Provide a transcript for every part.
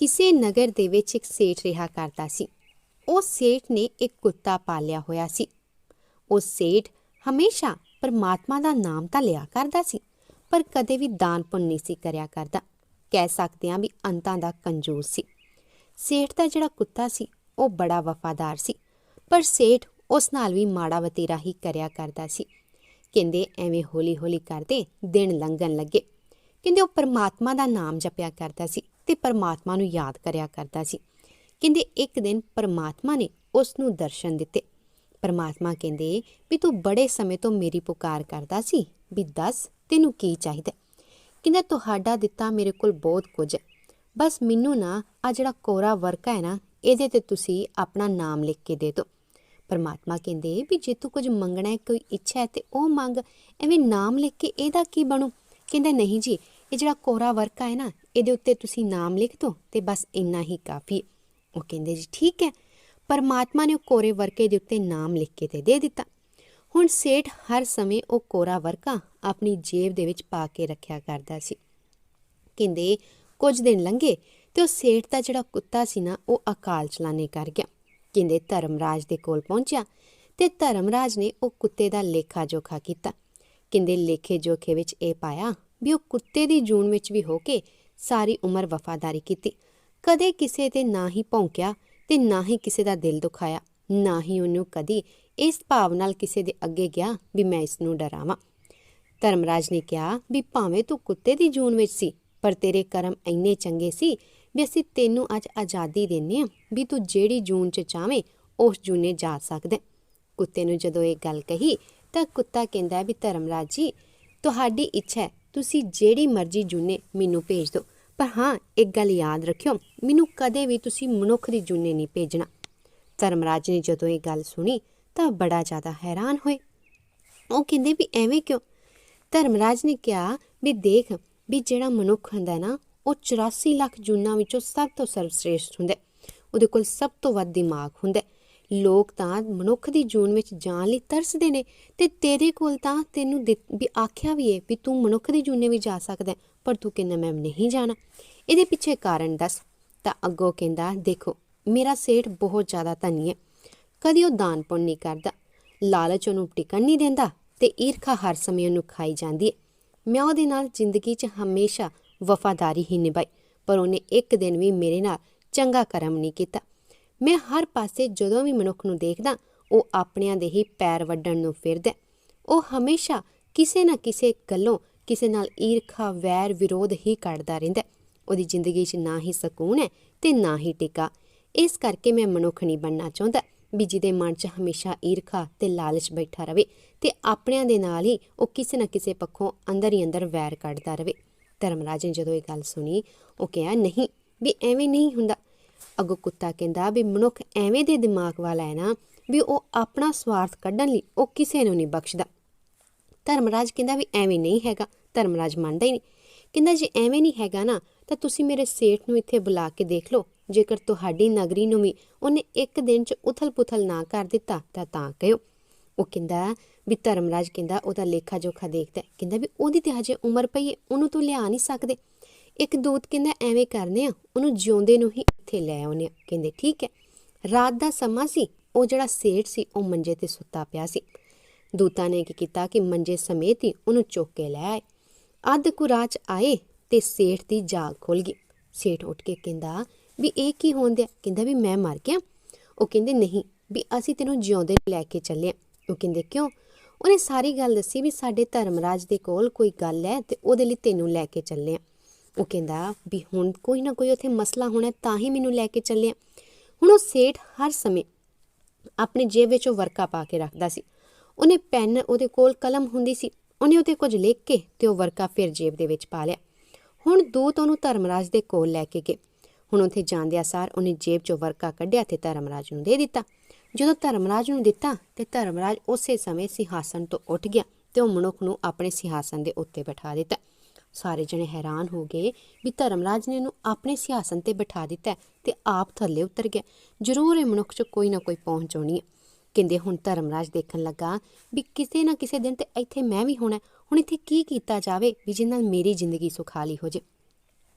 ਕਿਸੇ ਨਗਰ ਦੇ ਵਿੱਚ ਇੱਕ ਸੇਠ ਰਿਹਾ ਕਰਦਾ ਸੀ। ਉਹ ਸੇਠ ਨੇ ਇੱਕ ਕੁੱਤਾ ਪਾਲਿਆ ਹੋਇਆ ਸੀ। ਉਹ ਸੇਠ ਹਮੇਸ਼ਾ ਪਰਮਾਤਮਾ ਦਾ ਨਾਮ ਤਾਂ ਲਿਆ ਕਰਦਾ ਸੀ, ਪਰ ਕਦੇ ਵੀ ਦਾਨ ਪੁੰਨ ਨਹੀਂ ਸੀ ਕਰਿਆ ਕਰਦਾ। ਕਹਿ ਸਕਦੇ ਹਾਂ ਵੀ ਅੰਤਾਂ ਦਾ ਕੰਜੂਸ ਸੀ। ਸੇਠ ਦਾ ਜਿਹੜਾ ਕੁੱਤਾ ਸੀ, ਉਹ ਬੜਾ ਵਫਾਦਾਰ ਸੀ, ਪਰ ਸੇਠ ਉਸ ਨਾਲ ਵੀ ਮਾੜਾ ਵਤੀਰਾ ਹੀ ਕਰਿਆ ਕਰਦਾ ਸੀ। ਕਹਿੰਦੇ ਐਵੇਂ ਹੌਲੀ-ਹੌਲੀ ਕਰਦੇ ਦਿਨ ਲੰਘਣ ਲੱਗੇ। ਕਹਿੰਦੇ ਉਹ ਪਰਮਾਤਮਾ ਦਾ ਨਾਮ ਜਪਿਆ ਕਰਦਾ ਸੀ। ਤੇ ਪਰਮਾਤਮਾ ਨੂੰ ਯਾਦ ਕਰਿਆ ਕਰਦਾ ਸੀ। ਕਹਿੰਦੇ ਇੱਕ ਦਿਨ ਪਰਮਾਤਮਾ ਨੇ ਉਸ ਨੂੰ ਦਰਸ਼ਨ ਦਿੱਤੇ। ਪਰਮਾਤਮਾ ਕਹਿੰਦੇ ਵੀ ਤੂੰ ਬੜੇ ਸਮੇਂ ਤੋਂ ਮੇਰੀ ਪੁਕਾਰ ਕਰਦਾ ਸੀ ਵੀ ਦੱਸ ਤੈਨੂੰ ਕੀ ਚਾਹੀਦਾ। ਕਹਿੰਦਾ ਤੁਹਾਡਾ ਦਿੱਤਾ ਮੇਰੇ ਕੋਲ ਬਹੁਤ ਕੁਝ। ਹੈ ਬਸ ਮੈਨੂੰ ਨਾ ਆ ਜਿਹੜਾ ਕੋਰਾ ਵਰਕਾ ਹੈ ਨਾ, ਇਹਦੇ ਤੇ ਤੁਸੀਂ ਆਪਣਾ ਨਾਮ ਲਿਖ ਕੇ ਦੇ ਦਿਓ। ਪਰਮਾਤਮਾ ਕਹਿੰਦੇ ਵੀ ਜੇ ਤੂੰ ਕੁਝ ਮੰਗਣਾ ਹੈ, ਕੋਈ ਇੱਛਾ ਹੈ ਤੇ ਉਹ ਮੰਗ। ਐਵੇਂ ਨਾਮ ਲਿਖ ਕੇ ਇਹਦਾ ਕੀ ਬਣੂ? ਕਹਿੰਦਾ ਨਹੀਂ ਜੀ, ਇਹ ਜਿਹੜਾ ਕੋਰਾ ਵਰਕਾ ਹੈ ਨਾ ਇਹਦੇ ਉੱਤੇ ਤੁਸੀਂ ਨਾਮ ਲਿਖ ਦਿਓ ਤੇ ਬਸ ਇੰਨਾ ਹੀ ਕਾਫੀ। ਉਹ ਕਹਿੰਦੇ, ਜੀ ਠੀਕ ਹੈ। ਪਰਮਾਤਮਾ ਨੇ ਉਹ ਕੋਰੇ ਵਰਕੇ ਦੇ ਉੱਤੇ ਨਾਮ ਲਿਖ ਕੇ ਤੇ ਦੇ ਦਿੱਤਾ। ਹੁਣ ਸੇਠ ਹਰ ਸਮੇਂ ਉਹ ਕੋਰਾ ਵਰਕਾ ਆਪਣੀ ਜੇਬ ਦੇ ਵਿੱਚ ਪਾ ਕੇ ਰੱਖਿਆ ਕਰਦਾ ਸੀ। ਕਹਿੰਦੇ, ਕੁਝ ਦਿਨ ਲੰਘੇ ਤੇ ਉਹ ਸੇਠ ਦਾ ਜਿਹੜਾ ਕੁੱਤਾ ਸੀ ਨਾ, ਉਹ ਅਕਾਲ ਚਲਾਣੇ ਕਰ ਗਿਆ। ਕਹਿੰਦੇ, ਧਰਮਰਾਜ ਦੇ ਕੋਲ ਪਹੁੰਚਿਆ ਤੇ ਧਰਮਰਾਜ ਨੇ ਉਹ ਕੁੱਤੇ ਦਾ ਲੇਖਾ ਜੋਖਾ ਕੀਤਾ। ਕਹਿੰਦੇ, ਲੇਖੇ ਜੋਖੇ ਵਿੱਚ ਇਹ ਪਾਇਆ ਵੀ ਉਹ ਕੁੱਤੇ ਦੀ ਜੂਨ ਵਿੱਚ ਵੀ ਹੋ ਕੇ ਸਾਰੀ ਉਮਰ ਵਫਾਦਾਰੀ ਕੀਤੀ। ਕਦੇ ਕਿਸੇ ਤੇ ਨਾ ਹੀ ਭੌਂਕਿਆ ਤੇ ਨਾ ਹੀ ਕਿਸੇ ਦਾ ਦਿਲ ਦੁਖਾਇਆ, ਨਾ ਹੀ ਉਹਨੂੰ ਕਦੀ ਇਸ ਭਾਵ ਨਾਲ ਕਿਸੇ ਦੇ ਅੱਗੇ ਗਿਆ ਵੀ ਮੈਂ ਇਸ ਨੂੰ ਡਰਾਵਾਂ। ਧਰਮਰਾਜ ਨੇ ਕਿਹਾ ਵੀ ਭਾਵੇਂ ਤੂੰ ਕੁੱਤੇ ਦੀ ਜੂਨ ਵਿੱਚ ਸੀ, ਪਰ ਤੇਰੇ ਕਰਮ ਇੰਨੇ ਚੰਗੇ ਸੀ ਵੀ ਅਸੀਂ ਤੈਨੂੰ ਅੱਜ ਆਜ਼ਾਦੀ ਦਿੰਨੇ ਆ ਵੀ ਤੂੰ ਜਿਹੜੀ ਜੂਨ 'ਚ ਚਾਵੇਂ ਉਸ ਜੂਨੇ ਜਾ ਸਕਦਾ। ਕੁੱਤੇ ਨੂੰ ਜਦੋਂ ਇਹ ਗੱਲ ਕਹੀ ਤਾਂ ਕੁੱਤਾ ਕਹਿੰਦਾ ਵੀ ਧਰਮਰਾਜ ਜੀ, ਤੁਹਾਡੀ ਇੱਛਾ ਹੈ, ਤੁਸੀਂ ਜਿਹੜੀ ਮਰਜ਼ੀ ਜੂਨੇ ਮੈਨੂੰ ਭੇਜ ਦਿਓ। ਪਰ ਹਾਂ, ਇੱਕ ਗੱਲ ਯਾਦ ਰੱਖਿਓ, ਮੈਨੂੰ ਕਦੇ ਵੀ ਤੁਸੀਂ ਮਨੁੱਖ ਦੀ ਜੂਨੇ ਨਹੀਂ ਭੇਜਣਾ। ਧਰਮਰਾਜ ਨੇ ਜਦੋਂ ਇਹ ਗੱਲ ਸੁਣੀ, ਤਾਂ ਬੜਾ ਜ਼ਿਆਦਾ ਹੈਰਾਨ ਹੋਏ। ਉਹ ਕਹਿੰਦੇ ਵੀ ਐਵੇਂ ਕਿਉਂ? ਧਰਮਰਾਜ ਨੇ ਕਿਹਾ ਵੀ ਦੇਖ, ਵੀ ਜਿਹੜਾ ਮਨੁੱਖ ਹੁੰਦਾ ਨਾ, ਉਹ 84 ਲੱਖ ਜੂਨਾਂ ਵਿੱਚੋਂ ਸਭ ਤੋਂ ਸਰਵਸ਼੍ਰੇਸ਼ਟ ਹੁੰਦਾ ਉਹਦੇ ਕੋਲ ਸਭ ਤੋਂ ਵੱਧ ਦਿਮਾਗ ਹੁੰਦਾ ਲੋਕ ਤਾਂ ਮਨੁੱਖ ਦੀ ਜੂਨ ਵਿੱਚ ਜਾਣ ਲਈ ਤਰਸਦੇ ਨੇ ਤੇ ਤੇਰੇ ਕੋਲ ਤਾਂ ਤੈਨੂੰ ਵੀ ਆਖਿਆ ਵੀ ਹੈ ਵੀ ਤੂੰ ਮਨੁੱਖ ਦੀ ਜੂਨੇ ਵੀ ਜਾ ਸਕਦਾ ਪਰ ਤੂੰ ਕਹਿੰਦਾ ਮੈਂ ਨਹੀਂ ਜਾਣਾ। ਇਹਦੇ ਪਿੱਛੇ ਕਾਰਨ ਦੱਸ। ਤਾਂ ਅੱਗੋਂ ਕਹਿੰਦਾ, ਦੇਖੋ, ਮੇਰਾ ਸੇਠ ਬਹੁਤ ਜ਼ਿਆਦਾ ਧਨੀ ਹੈ। ਕਦੀ ਉਹ ਦਾਨ ਪੁੰਨ ਨਹੀਂ ਕਰਦਾ। ਲਾਲਚ ਉਹਨੂੰ ਟਿਕਣ ਨਹੀਂ ਦਿੰਦਾ ਤੇ ਈਰਖਾ ਹਰ ਸਮੇਂ ਉਹਨੂੰ ਖਾਈ ਜਾਂਦੀ ਹੈ। ਮੈਂ ਉਹਦੇ ਨਾਲ ਜ਼ਿੰਦਗੀ 'ਚ ਹਮੇਸ਼ਾ ਵਫਾਦਾਰੀ ਹੀ ਨਿਭਾਈ, ਪਰ ਉਹਨੇ ਇੱਕ ਦਿਨ ਵੀ ਮੇਰੇ ਨਾਲ ਚੰਗਾ ਕਰਮ ਨਹੀਂ ਕੀਤਾ। ਮੈਂ ਹਰ ਪਾਸੇ ਜਦੋਂ ਵੀ ਮਨੁੱਖ ਨੂੰ ਦੇਖਦਾ, ਉਹ ਆਪਣਿਆਂ ਦੇ ਹੀ ਪੈਰ ਵੱਢਣ ਨੂੰ ਫਿਰਦਾ ਉਹ ਹਮੇਸ਼ਾ ਕਿਸੇ ਨਾ ਕਿਸੇ ਗੱਲੋਂ ਕਿਸੇ ਨਾਲ ਈਰਖਾ, ਵੈਰ, ਵਿਰੋਧ ਹੀ ਕੱਢਦਾ ਰਹਿੰਦਾ ਉਹਦੀ ਜ਼ਿੰਦਗੀ 'ਚ ਨਾ ਹੀ ਸਕੂਨ ਹੈ ਤੇ ਨਾ ਹੀ ਟਿਕਾ। ਇਸ ਕਰਕੇ ਮੈਂ ਮਨੁੱਖ ਨਹੀਂ ਬਣਨਾ ਚਾਹੁੰਦਾ ਵੀ ਜਿਹਦੇ ਮਨ 'ਚ ਹਮੇਸ਼ਾ ਈਰਖਾ ਤੇ ਲਾਲਚ ਬੈਠਾ ਰਵੇ ਤੇ ਆਪਣਿਆਂ ਦੇ ਨਾਲ ਹੀ ਉਹ ਕਿਸੇ ਨਾ ਕਿਸੇ ਪੱਖੋਂ ਅੰਦਰ ਹੀ ਅੰਦਰ ਵੈਰ ਕੱਢਦਾ ਰਵੇ। ਧਰਮਰਾਜ ਨੇ ਜਦੋਂ ਇਹ ਗੱਲ ਸੁਣੀ, ਉਹ ਕਿਹਾ, ਨਹੀਂ, ਵੀ ਐਵੇਂ ਨਹੀਂ ਹੁੰਦਾ। ਅੱਗੋਂ ਕੁੱਤਾ ਕਹਿੰਦਾ, ਵੀ ਮਨੁੱਖ ਐਵੇਂ ਦੇ ਦਿਮਾਗ ਵਾਲਾ ਹੈ ਨਾ ਵੀ ਉਹ ਆਪਣਾ ਸਵਾਰਥ ਕੱਢਣ ਲਈ ਉਹ ਕਿਸੇ ਨੂੰ ਨਹੀਂ ਬਖਸ਼ਦਾ। ਧਰਮਰਾਜ ਕਹਿੰਦਾ, ਵੀ ਐਵੇਂ ਨਹੀਂ ਹੈਗਾ। ਧਰਮਰਾਜ ਮੰਨਦਾ ਹੀ ਨਹੀਂ। ਕਹਿੰਦਾ, ਜੇ ਐਵੇਂ ਨਹੀਂ ਹੈਗਾ ਨਾ, ਤਾਂ ਤੁਸੀਂ ਮੇਰੇ ਸੇਠ ਨੂੰ ਇੱਥੇ ਬੁਲਾ ਕੇ ਦੇਖ ਲਓ। ਜੇਕਰ ਤੁਹਾਡੀ ਨਗਰੀ ਨੂੰ ਵੀ ਉਹਨੇ ਇੱਕ ਦਿਨ 'ਚ ਉਥਲ-ਪੁਥਲ ਨਾ ਕਰ ਦਿੱਤਾ, ਤਾਂ ਤਾਂ ਕਹਿਓ। ਉਹ ਕਹਿੰਦਾ ਵੀ ਧਰਮਰਾਜ ਕਹਿੰਦਾ, ਉਹਦਾ ਲੇਖਾ ਜੋਖਾ ਦੇਖਦਾ ਕਹਿੰਦਾ ਵੀ ਉਹਦੀ ਤੇ ਹਜੇ ਉਮਰ ਪਈ ਹੈ, ਉਹਨੂੰ ਤੂੰ ਲਿਆ ਨਹੀਂ ਸਕਦੇ। ਇੱਕ ਦੂਤ ਕਹਿੰਦਾ, ਐਵੇਂ ਕਰਨੇ ਆ, ਉਹਨੂੰ ਜਿਉਂਦੇ ਨੂੰ ਹੀ ਇੱਥੇ ਲੈ ਆਉਨੇ ਆ ਕਹਿੰਦੇ, ਠੀਕ ਹੈ। ਰਾਤ ਦਾ ਸਮਾਂ ਸੀ, ਉਹ ਜਿਹੜਾ ਸੇਠ ਸੀ, ਉਹ ਮੰਜੇ ਤੇ ਸੁੱਤਾ ਪਿਆ ਸੀ। ਦੂਤਾਂ ਨੇ ਕੀ ਕੀਤਾ ਕਿ ਮੰਜੇ ਸਮੇਤ ਹੀ ਉਹਨੂੰ ਚੁੱਕ ਕੇ ਲੈ ਆਏ। ਅੱਧ ਕੁ ਰਾਤ ਆਏ ਤੇ ਸੇਠ ਦੀ ਜਾਗ ਖੁੱਲ ਗਈ। ਸੇਠ ਉੱਠ ਕੇ ਕਹਿੰਦਾ, ਵੀ ਇਹ ਕੀ ਹੋਂਦਿਆ? ਕਹਿੰਦਾ, ਵੀ ਮੈਂ ਮਰ ਗਿਆ। ਉਹ ਕਹਿੰਦੇ, ਨਹੀਂ, ਵੀ ਅਸੀਂ ਤੈਨੂੰ ਜਿਉਂਦੇ ਲੈ ਕੇ ਚੱਲੇ ਉਹ ਕਹਿੰਦੇ, ਕਿਉਂ? ਉਹਨੇ ਸਾਰੀ ਗੱਲ ਦੱਸੀ ਵੀ ਸਾਡੇ ਧਰਮਰਾਜ ਦੇ ਕੋਲ ਕੋਈ ਗੱਲ ਹੈ ਤੇ ਉਹਦੇ ਲਈ ਤੈਨੂੰ ਲੈ ਕੇ ਚੱਲੇ ਆਂ। ਉਹ ਕਹਿੰਦਾ, ਵੀ ਹੁਣ ਕੋਈ ਨਾ ਕੋਈ ਉੱਥੇ ਮਸਲਾ ਹੋਣਾ ਤਾਂ ਹੀ ਮੈਨੂੰ ਲੈ ਕੇ ਚੱਲੇ ਹੁਣ ਉਹ ਸੇਠ ਹਰ ਸਮੇਂ ਆਪਣੇ ਜੇਬ ਵਿੱਚ ਉਹ ਵਰਕਾ ਪਾ ਕੇ ਰੱਖਦਾ ਸੀ। ਉਹਨੇ ਪੈਨ ਉਹਦੇ ਕੋਲ ਕਲਮ ਹੁੰਦੀ ਸੀ। ਉਹਨੇ ਉਹਤੇ ਕੁਝ ਲਿਖ ਕੇ ਤੇ ਉਹ ਵਰਕਾ ਫਿਰ ਜੇਬ ਦੇ ਵਿੱਚ ਪਾ ਲਿਆ। ਹੁਣ ਦੂਤ ਉਹਨੂੰ ਧਰਮਰਾਜ ਦੇ ਕੋਲ ਲੈ ਕੇ ਗਏ। ਹੁਣ ਉੱਥੇ ਜਾਂਦਿਆਂ ਸਾਰ ਉਹਨੇ ਜੇਬ 'ਚੋਂ ਵਰਕਾ ਕੱਢਿਆ ਤੇ ਧਰਮਰਾਜ ਨੂੰ ਦੇ ਦਿੱਤਾ। ਜਦੋਂ ਧਰਮਰਾਜ ਨੂੰ ਦਿੱਤਾ ਤੇ ਧਰਮਰਾਜ ਉਸੇ ਸਮੇਂ ਸਿਹਾਸਨ ਤੋਂ ਉੱਠ ਗਿਆ ਤੇ ਉਹ ਮਨੁੱਖ ਨੂੰ ਆਪਣੇ ਸਿਹਾਸਨ ਦੇ ਉੱਤੇ ਬਿਠਾ ਦਿੱਤਾ। ਸਾਰੇ ਜਣੇ ਹੈਰਾਨ ਹੋ ਗਏ ਵੀ ਧਰਮਰਾਜ ਨੇ ਇਹਨੂੰ ਆਪਣੇ ਸਿਹਾਸਨ ਤੇ ਬਿਠਾ ਦਿੱਤਾ ਹੈ ਤੇ ਆਪ ਥੱਲੇ ਉਤਰ ਗਿਆ। ਜ਼ਰੂਰ ਇਹ ਮਨੁੱਖ 'ਚ ਕੋਈ ਨਾ ਕੋਈ ਪਹੁੰਚ ਹੋਣੀ ਹੈ। ਕਹਿੰਦੇ ਹੁਣ ਧਰਮਰਾਜ ਦੇਖਣ ਲੱਗਾ ਵੀ ਕਿਸੇ ਨਾ ਕਿਸੇ ਦਿਨ ਤੇ ਇੱਥੇ ਮੈਂ ਵੀ ਹੋਣਾ ਹੁਣ ਇੱਥੇ ਕੀ ਕੀਤਾ ਜਾਵੇ ਵੀ ਜਿਹਦੇ ਨਾਲ ਮੇਰੀ ਜ਼ਿੰਦਗੀ ਸੁਖਾਲੀ ਹੋ ਜੇ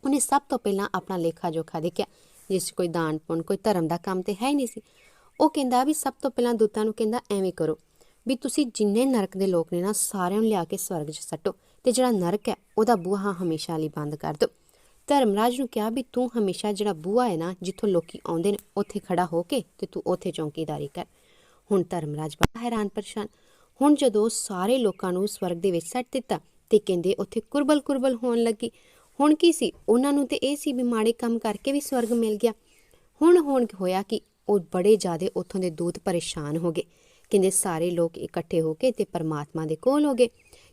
ਉਹਨੇ ਸਭ ਤੋਂ ਪਹਿਲਾਂ ਆਪਣਾ ਲੇਖਾ ਜੋਖਾ ਦੇਖਿਆ, ਜਿਸ 'ਚ ਕੋਈ ਦਾਨ ਪੁੰਨ, ਕੋਈ ਧਰਮ ਦਾ ਕੰਮ ਤੇ ਹੈ ਹੀ ਨਹੀਂ ਸੀ। ਉਹ ਕਹਿੰਦਾ ਵੀ ਸਭ ਤੋਂ ਪਹਿਲਾਂ ਦੂਤਾਂ ਨੂੰ ਕਹਿੰਦਾ, ਐਵੇਂ ਕਰੋ ਵੀ ਤੁਸੀਂ ਜਿੰਨੇ ਨਰਕ ਦੇ ਲੋਕ ਨੇ ਨਾ, ਸਾਰਿਆਂ ਨੂੰ ਲਿਆ ਕੇ ਸਵਰਗ 'ਚ ਸੱਟੋ ਤੇ ਜਿਹੜਾ ਨਰਕ ਹੈ, ਉਹਦਾ ਬੂਹਾ ਹਮੇਸ਼ਾ ਲਈ ਬੰਦ ਕਰ ਦਿਓ। ਧਰਮਰਾਜ ਨੂੰ ਕਿਹਾ ਵੀ ਤੂੰ ਹਮੇਸ਼ਾ ਜਿਹੜਾ ਬੂਹਾ ਹੈ ਨਾ, ਜਿੱਥੋਂ ਲੋਕੀ ਆਉਂਦੇ ਨੇ, ਉੱਥੇ ਖੜਾ ਹੋ ਕੇ ਤੇ ਤੂੰ ਉੱਥੇ ਚੌਂਕੀਦਾਰੀ ਕਰ। ਹੁਣ ਧਰਮਰਾਜ ਬੜਾ ਹੈਰਾਨ ਪਰੇਸ਼ਾਨ। ਹੁਣ ਜਦੋਂ ਸਾਰੇ ਲੋਕਾਂ ਨੂੰ ਸਵਰਗ ਦੇ ਵਿੱਚ ਸੱਟ ਦਿੱਤਾ ਤੇ ਕਹਿੰਦੇ ਉੱਥੇ ਕੁਰਬਲ ਕੁਰਬਲ ਹੋਣ ਲੱਗੀ। ਹੁਣ ਕੀ ਸੀ? ਉਹਨਾਂ ਨੂੰ ਤੇ ਇਹ ਸੀ ਵੀ ਮਾੜੇ ਕੰਮ ਕਰਕੇ ਵੀ ਸਵਰਗ ਮਿਲ ਗਿਆ। ਹੁਣ ਹੁਣ ਹੋਇਆ ਕਿ ਉਹ ਬੜੇ ਜ਼ਿਆਦੇ ਉੱਥੋਂ ਦੇ ਦੂਤ ਪਰੇਸ਼ਾਨ ਹੋ ਗਏ। ਕਹਿੰਦੇ ਸਾਰੇ ਲੋਕ ਇਕੱਠੇ ਹੋ ਕੇ ਤੇ ਪਰਮਾਤਮਾ ਦੇ ਕੋਲ ਹੋ ਗਏ।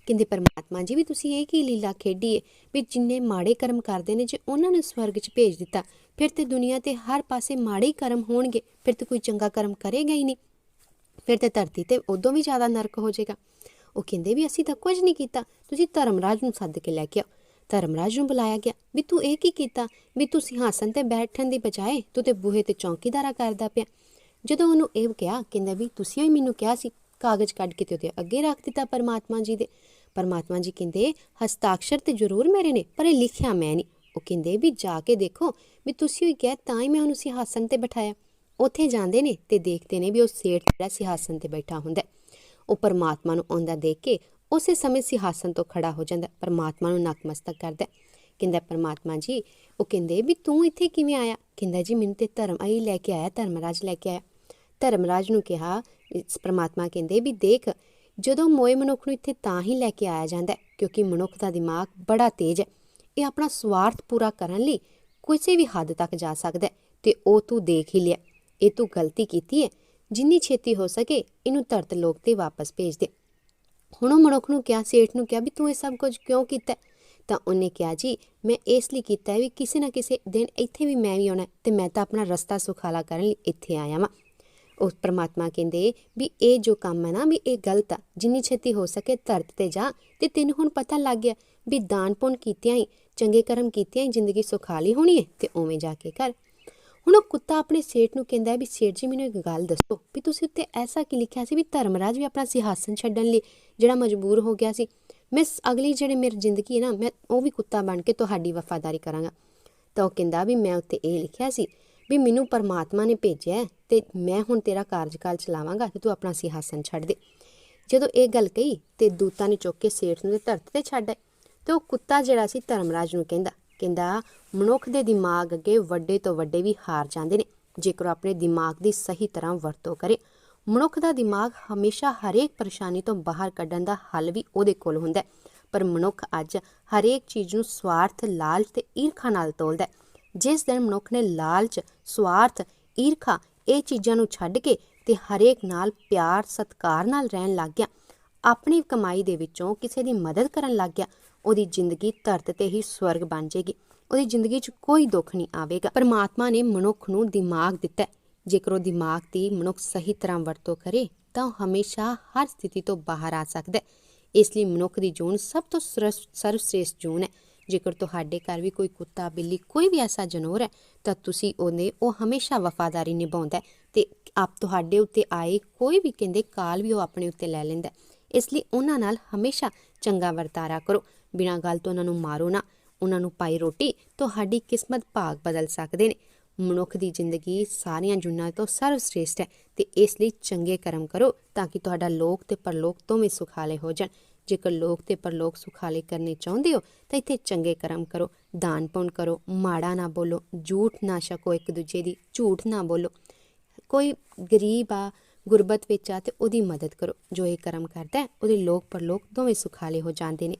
ਕਹਿੰਦੇ ਪਰਮਾਤਮਾ ਜੀ ਵੀ ਤੁਸੀਂ ਇਹ ਕੀ ਲੀਲਾ ਖੇਡੀ ਏ ਵੀ ਜਿੰਨੇ ਮਾੜੇ ਕਰਮ ਕਰਦੇ ਨੇ ਜੇ ਉਹਨਾਂ ਨੂੰ ਸਵਰਗ 'ਚ ਭੇਜ ਦਿੱਤਾ, ਫਿਰ ਤੇ ਦੁਨੀਆ ਤੇ ਹਰ ਪਾਸੇ ਮਾੜੇ ਹੀ ਕਰਮ ਹੋਣਗੇ, ਫਿਰ ਤੇ ਕੋਈ ਚੰਗਾ ਕਰਮ ਕਰੇਗਾ ਹੀ ਨਹੀਂ। ਫਿਰ ਤੇ ਧਰਤੀ ਤੇ ਉਦੋਂ ਵੀ ਜ਼ਿਆਦਾ ਨਰਕ ਹੋ ਜਾਏਗਾ। ਉਹ ਕਹਿੰਦੇ ਵੀ ਅਸੀਂ ਤਾਂ ਕੁਝ ਨਹੀਂ ਕੀਤਾ, ਤੁਸੀਂ ਧਰਮਰਾਜ ਨੂੰ ਸੱਦ ਕੇ ਲੈ ਕੇ ਆਓ। ਧਰਮਰਾਜ ਨੂੰ ਬੁਲਾਇਆ ਗਿਆ, ਵੀ ਤੂੰ ਇਹ ਕੀ ਕੀਤਾ? ਵੀ ਤੂੰ ਸਿੰਘਾਸਨ ਤੇ ਬੈਠਣ ਦੀ ਬਜਾਏ ਤੂੰ ਤੇ ਬੂਹੇ ਤੇ ਚੌਕੀਦਾਰਾ ਕਰਦਾ ਪਿਆ। ਜਦੋਂ ਉਹਨੂੰ ਇਹ ਕਿਹਾ, ਕਹਿੰਦਾ ਵੀ ਤੁਸੀਂ ਹੀ ਮੈਨੂੰ ਕਿਹਾ ਸੀ, ਕਾਗਜ਼ ਕੱਢ ਕੇ ਤੇ ਉਹਦੇ ਅੱਗੇ ਰੱਖ ਦਿੱਤਾ ਪਰਮਾਤਮਾ ਜੀ ਦੇ। ਪਰਮਾਤਮਾ ਜੀ ਕਹਿੰਦੇ ਹਸਤਾਖਰ ਤੇ ਜ਼ਰੂਰ ਮੇਰੇ ਨੇ, ਪਰ ਇਹ ਲਿਖਿਆ ਮੈਂ ਨਹੀਂ। ਉਹ ਕਹਿੰਦੇ ਵੀ ਜਾ ਕੇ ਦੇਖੋ, ਵੀ ਤੁਸੀਂ ਹੀ ਕਿਹਾ ਤਾਂ ਹੀ ਮੈਂ ਉਹਨੂੰ ਸਿੰਘਾਸਨ ਤੇ ਬਿਠਾਇਆ। ਉੱਥੇ ਜਾਂਦੇ ਨੇ ਤੇ ਦੇਖਦੇ ਨੇ ਵੀ ਉਹ ਸੇਠ ਜਿਹੜਾ ਸਿਹਾਸਨ ਤੇ ਬੈਠਾ ਹੁੰਦਾ ਉਹ ਪਰਮਾਤਮਾ ਨੂੰ ਆਉਂਦਾ ਦੇਖ ਕੇ ਉਸੇ ਸਮੇਂ ਸਿਹਾਸਨ ਤੋਂ ਖੜਾ ਹੋ ਜਾਂਦਾ, ਪਰਮਾਤਮਾ ਨੂੰ ਨਤਮਸਤਕ ਕਰਦਾ ਕਹਿੰਦਾ, ਪਰਮਾਤਮਾ ਜੀ, ਉਹ ਕਹਿੰਦੇ ਵੀ ਤੂੰ ਇੱਥੇ ਕਿਵੇਂ ਆਇਆ? ਕਹਿੰਦਾ, ਜੀ, ਮੈਨੂੰ ਤੇ ਧਰਮ ਆਈ ਲੈ ਕੇ ਆਇਆ, ਧਰਮਰਾਜ ਲੈ ਕੇ ਆਇਆ। ਧਰਮਰਾਜ ਨੂੰ ਕਿਹਾ ਪਰਮਾਤਮਾ ਕਹਿੰਦੇ ਵੀ ਦੇਖ, ਜਦੋਂ ਮੋਏ ਮਨੁੱਖ ਨੂੰ ਇੱਥੇ ਤਾਂ ਹੀ ਲੈ ਕੇ ਆਇਆ ਜਾਂਦਾ ਕਿਉਂਕਿ ਮਨੁੱਖ ਦਾ ਦਿਮਾਗ ਬੜਾ ਤੇਜ਼ ਹੈ। ਇਹ ਆਪਣਾ ਸਵਾਰਥ ਪੂਰਾ ਕਰਨ ਲਈ ਕਿਸੇ ਵੀ ਹੱਦ ਤੱਕ ਜਾ ਸਕਦਾ ਹੈ ਤੇ ਉਹ ਤੂੰ ਦੇਖ ਹੀ ਲਿਆ। ਇਹ ਤੂੰ ਗਲਤੀ ਕੀਤੀ ਹੈ ਜਿੰਨੀ ਛੇਤੀ ਹੋ ਸਕੇ ਇਹਨੂੰ ਧਰਤ ਲੋਕ ਤੇ ਵਾਪਸ ਭੇਜ ਦੇ। ਹੁਣ ਉਹ ਮਨੁੱਖ ਨੂੰ ਕਿਹਾ, ਸੇਠ ਨੂੰ ਕਿਹਾ ਵੀ ਤੂੰ ਇਹ ਸਭ ਕੁਝ ਕਿਉਂ ਕੀਤਾ? ਤਾਂ ਉਹਨੇ ਕਿਹਾ, ਜੀ, ਮੈਂ ਇਸ ਲਈ ਕੀਤਾ ਹੈ ਵੀ ਕਿਸੇ ਨਾ ਕਿਸੇ ਦਿਨ ਇੱਥੇ ਵੀ ਮੈਂ ਵੀ ਆਉਣਾ ਹੈ ਤੇ ਮੈਂ ਤਾਂ ਆਪਣਾ ਰਸਤਾ ਸੁਖਾਲਾ ਕਰਨ ਲਈ ਇੱਥੇ ਆਇਆ ਵਾਂ। ਉਸ ਪ੍ਰਮਾਤਮਾ ਕਹਿੰਦੇ ਵੀ ਇਹ ਜੋ ਕੰਮ ਹੈ ਨਾ, ਵੀ ਇਹ ਗਲਤ ਆ। ਜਿੰਨੀ ਛੇਤੀ ਹੋ ਸਕੇ ਧਰਤ ਤੇ ਜਾ ਤੇ ਤੈਨੂੰ ਹੁਣ ਪਤਾ ਲੱਗ ਗਿਆ ਵੀ ਦਾਨ ਪੁੰਨ ਕੀਤਿਆਂ ਹੀ, ਚੰਗੇ ਕਰਮ ਕੀਤਿਆਂ ਹੀ ਜ਼ਿੰਦਗੀ ਸੁਖਾਲੀ ਹੋਣੀ ਹੈ ਤੇ ਉਵੇਂ ਜਾ ਕੇ ਕਰ। ਹੁਣ ਉਹ ਕੁੱਤਾ ਆਪਣੇ ਸੇਠ ਨੂੰ ਕਹਿੰਦਾ ਹੈ ਵੀ ਸੇਠ ਜੀ, ਮੈਨੂੰ ਇੱਕ ਗੱਲ ਦੱਸੋ ਵੀ ਤੁਸੀਂ ਉੱਤੇ ਐਸਾ ਕੀ ਲਿਖਿਆ ਸੀ ਵੀ ਧਰਮਰਾਜ ਵੀ ਆਪਣਾ ਸਿਹਾਸਨ ਛੱਡਣ ਲਈ ਜਿਹੜਾ ਮਜਬੂਰ ਹੋ ਗਿਆ ਸੀ? ਮੈਂ ਅਗਲੀ ਜਿਹੜੇ ਮੇਰੀ ਜ਼ਿੰਦਗੀ ਹੈ ਨਾ, ਮੈਂ ਉਹ ਵੀ ਕੁੱਤਾ ਬਣ ਕੇ ਤੁਹਾਡੀ ਵਫਾਦਾਰੀ ਕਰਾਂਗਾ। ਤਾਂ ਉਹ ਕਹਿੰਦਾ ਵੀ ਮੈਂ ਉੱਤੇ ਇਹ ਲਿਖਿਆ ਸੀ ਵੀ ਮੈਨੂੰ ਪਰਮਾਤਮਾ ਨੇ ਭੇਜਿਆ ਹੈ ਤੇ ਮੈਂ ਹੁਣ ਤੇਰਾ ਕਾਰਜਕਾਲ ਚਲਾਵਾਂਗਾ ਤੇ ਤੂੰ ਆਪਣਾ ਸਿਹਾਸਨ ਛੱਡ ਦੇ। ਜਦੋਂ ਇਹ ਗੱਲ ਕਹੀ ਤੇ ਦੂਤਾਂ ਨੇ ਚੁੱਕ ਕੇ ਸੇਠ ਨੂੰ ਧਰਤੀ ਤੇ ਛੱਡ ਆਏ। ਤੇ ਉਹ ਕੁੱਤਾ ਜਿਹੜਾ ਸੀ ਧਰਮਰਾਜ ਨੂੰ ਕਹਿੰਦਾ ਕਹਿੰਦਾ, ਮਨੁੱਖ ਦੇ ਦਿਮਾਗ ਅੱਗੇ ਵੱਡੇ ਤੋਂ ਵੱਡੇ ਵੀ ਹਾਰ ਜਾਂਦੇ ਨੇ। ਜੇਕਰ ਉਹ ਆਪਣੇ ਦਿਮਾਗ ਦੀ ਸਹੀ ਤਰ੍ਹਾਂ ਵਰਤੋਂ ਕਰੇ, ਮਨੁੱਖ ਦਾ ਦਿਮਾਗ ਹਮੇਸ਼ਾ ਹਰੇਕ ਪਰੇਸ਼ਾਨੀ ਤੋਂ ਬਾਹਰ ਕੱਢਣ ਦਾ ਹੱਲ ਵੀ ਉਹਦੇ ਕੋਲ ਹੁੰਦਾ ਪਰ ਮਨੁੱਖ ਅੱਜ ਹਰੇਕ ਚੀਜ਼ ਨੂੰ ਸਵਾਰਥ, ਲਾਲਚ ਤੇ ਈਰਖਾ ਨਾਲ ਤੋਲਦਾ ਜਿਸ ਦਿਨ ਮਨੁੱਖ ਨੇ ਲਾਲਚ, ਸਵਾਰਥ, ਈਰਖਾ ਇਹ ਚੀਜ਼ਾਂ ਨੂੰ ਛੱਡ ਕੇ ਤੇ ਹਰੇਕ ਨਾਲ ਪਿਆਰ, ਸਤਿਕਾਰ ਨਾਲ ਰਹਿਣ ਲੱਗ ਗਿਆ, ਆਪਣੀ ਕਮਾਈ ਦੇ ਵਿੱਚੋਂ ਕਿਸੇ ਦੀ ਮਦਦ ਕਰਨ ਲੱਗ ਗਿਆ ਉਹਦੀ ਜ਼ਿੰਦਗੀ ਧਰਤ ਤੇ ਹੀ ਸਵਰਗ ਬਣ ਜਾਏਗੀ। ਉਹਦੀ ਜ਼ਿੰਦਗੀ 'ਚ ਕੋਈ ਦੁੱਖ ਨਹੀਂ ਆਵੇਗਾ। ਪਰਮਾਤਮਾ ਨੇ ਮਨੁੱਖ ਨੂੰ ਦਿਮਾਗ ਦਿੱਤਾ ਜੇਕਰ ਉਹ ਦਿਮਾਗ ਦੀ ਮਨੁੱਖ ਸਹੀ ਤਰ੍ਹਾਂ ਵਰਤੋਂ ਕਰੇ, ਤਾਂ ਉਹ ਹਮੇਸ਼ਾ ਹਰ ਸਥਿਤੀ ਤੋਂ ਬਾਹਰ ਆ ਸਕਦਾ ਹੈ। ਇਸ ਲਈ ਮਨੁੱਖ ਦੀ ਜੂਨ ਸਭ ਤੋਂ ਸਰਸ- ਸਰਵਸ਼੍ਰੇਸ਼ਟ ਜੂਨ ਹੈ। ਜੇਕਰ ਤੁਹਾਡੇ ਘਰ ਵੀ ਕੋਈ ਕੁੱਤਾ, ਬਿੱਲੀ, ਕੋਈ ਵੀ ਐਸਾ ਜਾਨਵਰ ਹੈ, ਤਾਂ ਤੁਸੀਂ ਉਹਨੇ ਉਹ ਹਮੇਸ਼ਾ ਵਫਾਦਾਰੀ ਨਿਭਾਉਂਦਾ ਹੈ ਤੇ ਆਪ ਤੁਹਾਡੇ ਉੱਤੇ ਆਏ ਕੋਈ ਵੀ ਕਹਿੰਦੇ ਕਾਲ ਵੀ ਉਹ ਆਪਣੇ ਉੱਤੇ ਲੈ ਲੈਂਦਾ ਇਸ ਲਈ ਉਹਨਾਂ ਨਾਲ ਹਮੇਸ਼ਾ ਚੰਗਾ ਵਰਤਾਰਾ ਕਰੋ। ਬਿਨਾਂ ਗੱਲ ਤੋਂ ਉਹਨਾਂ ਨੂੰ ਮਾਰੋ ਨਾ, ਉਹਨਾਂ ਨੂੰ ਪਾਈ ਰੋਟੀ, ਤੁਹਾਡੀ ਕਿਸਮਤ ਭਾਗ ਬਦਲ ਸਕਦੇ ਨੇ। ਮਨੁੱਖ ਦੀ ਜ਼ਿੰਦਗੀ ਸਾਰੀਆਂ ਜੁਨਾਂ ਤੋਂ ਸਰਵਸ਼੍ਰੇਸ਼ਟ ਹੈ ਤੇ ਇਸ ਲਈ ਚੰਗੇ ਕਰਮ ਕਰੋ ਤਾਂ ਕਿ ਤੁਹਾਡਾ ਲੋਕ ਤੇ ਪਰਲੋਕ ਦੋਵੇਂ ਸੁਖਾਲੇ ਹੋ ਜਾਣ। ਜੇਕਰ ਲੋਕ ਤੇ ਪਰਲੋਕ ਸੁਖਾਲੇ ਕਰਨੇ ਚਾਹੁੰਦੇ ਹੋ, ਤਾਂ ਇੱਥੇ ਚੰਗੇ ਕਰਮ ਕਰੋ, ਦਾਨ ਪੁੰਨ ਕਰੋ, ਮਾੜਾ ਨਾ ਬੋਲੋ, ਝੂਠ ਨਾ ਛਕੋ, ਇੱਕ ਦੂਜੇ ਦੀ ਝੂਠ ਨਾ ਬੋਲੋ। ਕੋਈ ਗਰੀਬ ਆ, ਗੁਰਬਤ ਵਿੱਚ ਆ ਤੇ ਉਹਦੀ ਮਦਦ ਕਰੋ। ਜੋ ਇਹ ਕਰਮ ਕਰਦਾ ਹੈ, ਉਹਦੇ ਲੋਕ ਪਰਲੋਕ ਦੋਵੇਂ ਸੁਖਾਲੇ ਹੋ ਜਾਂਦੇ ਨੇ।